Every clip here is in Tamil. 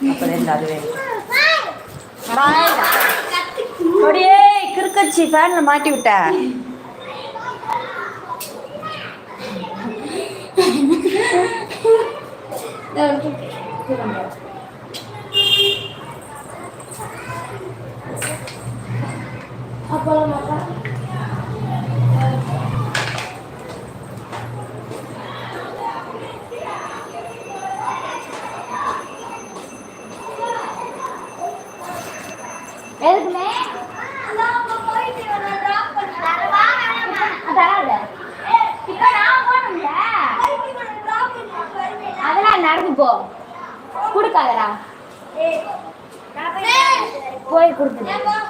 அப்போ இந்த அதுவே அப்படியே கிறுக்கச்சி ஃபேனில் மாட்டி விட்டேன் எதுக்குமே கொடுக்காதடா. போய் கொடுத்துடு.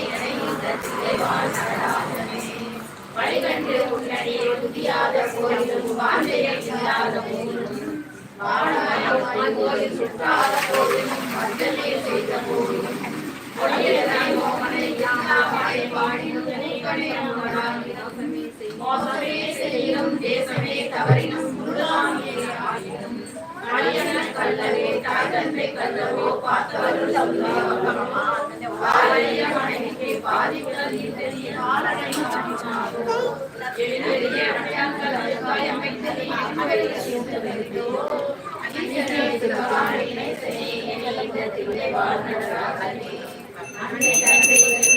வழிகண்டு உன்னடியே புதியாத கோயிலும் வாழ்வையை இல்லாத போதிலும் வாழாய் கோயில் சுற்றாத போதிலும் வந்தனே செய்த போதிலும் கொடியதாய் மோகனை யாமாய் பாடினும் நினைவனே மோசமே செய்யும் தேசமே தவறினும் முருகாமியே ஆயினும் அழியன கல்லவே தாய் தந்தை கல்லவோ பார்த்தவர்கள் சொல்லுவார்கள் வாழைய மனைவி அன்னை தந்தை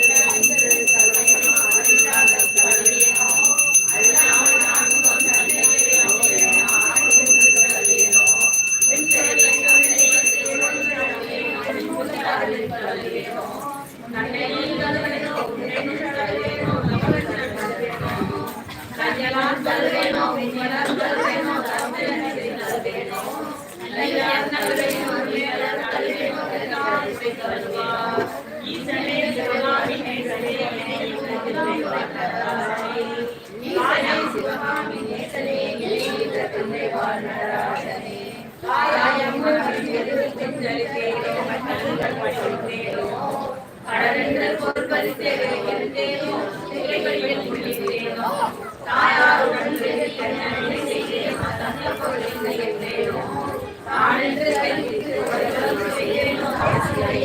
கடலில் பொருட்கள் சேகரிக்கிறேனோ சேவையில் முடிக்கிறேனோ தாயாருடன் Gracias.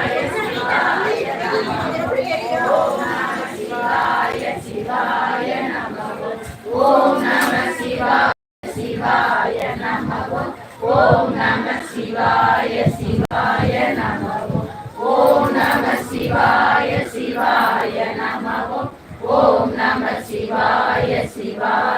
शिवाय शिवाय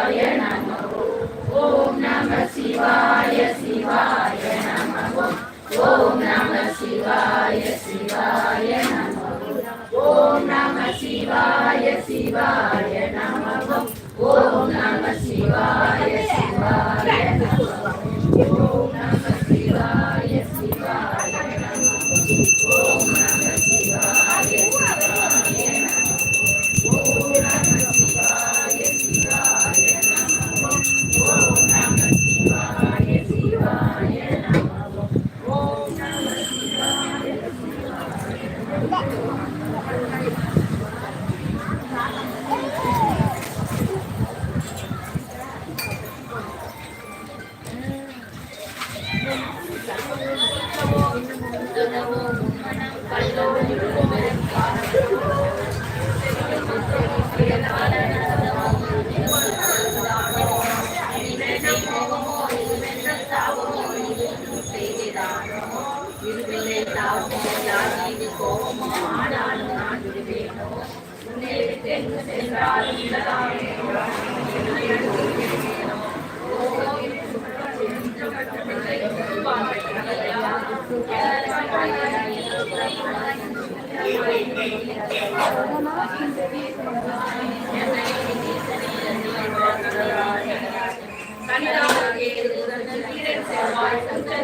கனிதாக முதல் செவ்வாய் சுந்தர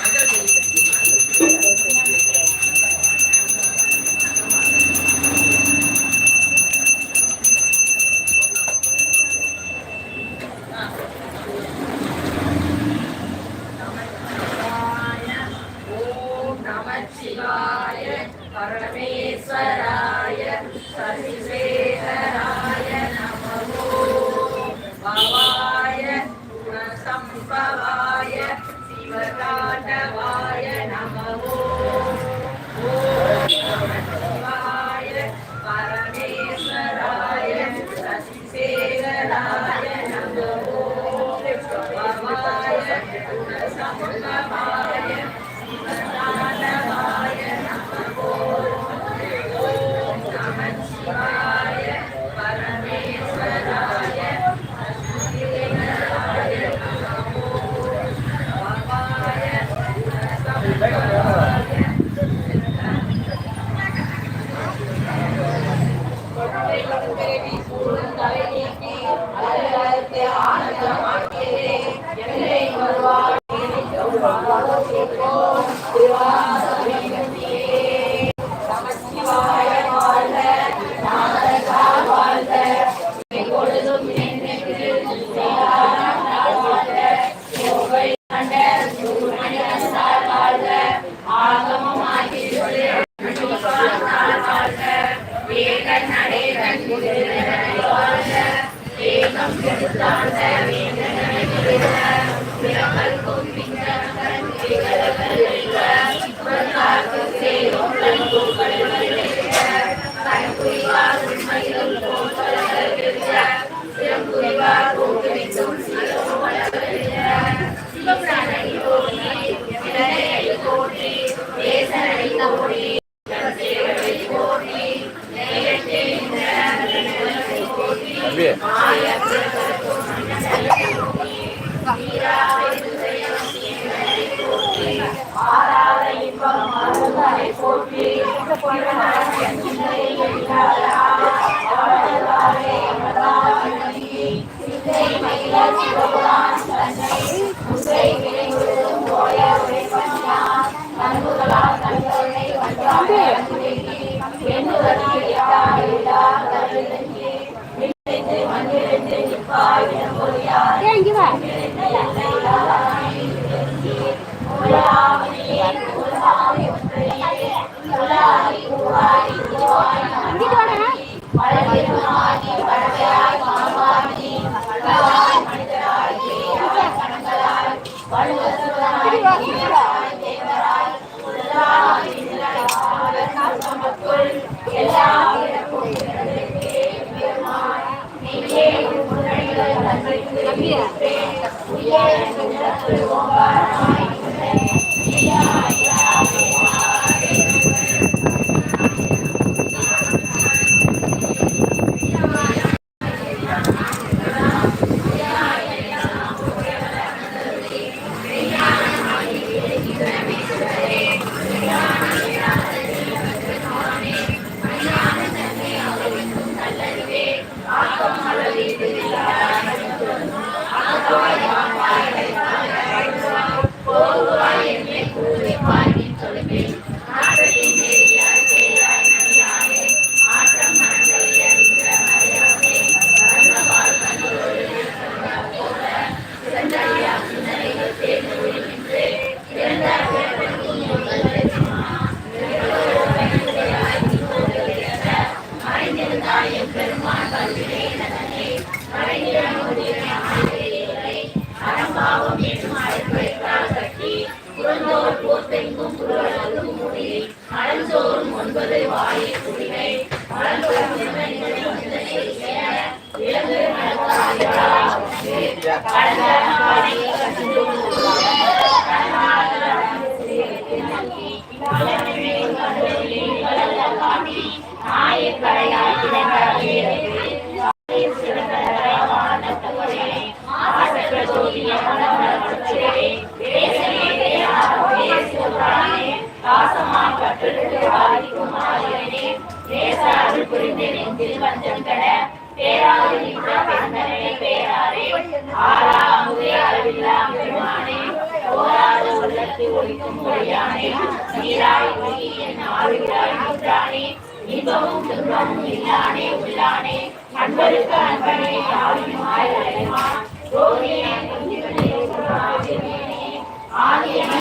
కుంభ புரிந்தெனின் திருவஞ்சம் கட பேராதி பெருந்தனை பேராரே ஆரா அமுதே அளவில்லா பெருமானே ஓராத உள்ளத்தை ஒழிக்கும் ஒழியானே நீராய் ஒளி என் ஆளுகிறாய் நின்றானே இன்பமும் துன்பமும் இல்லானே உள்ளானே அன்பருக்கு அன்பனே ஆளுமாய் அழைமான் ரோகியே ஆதியனே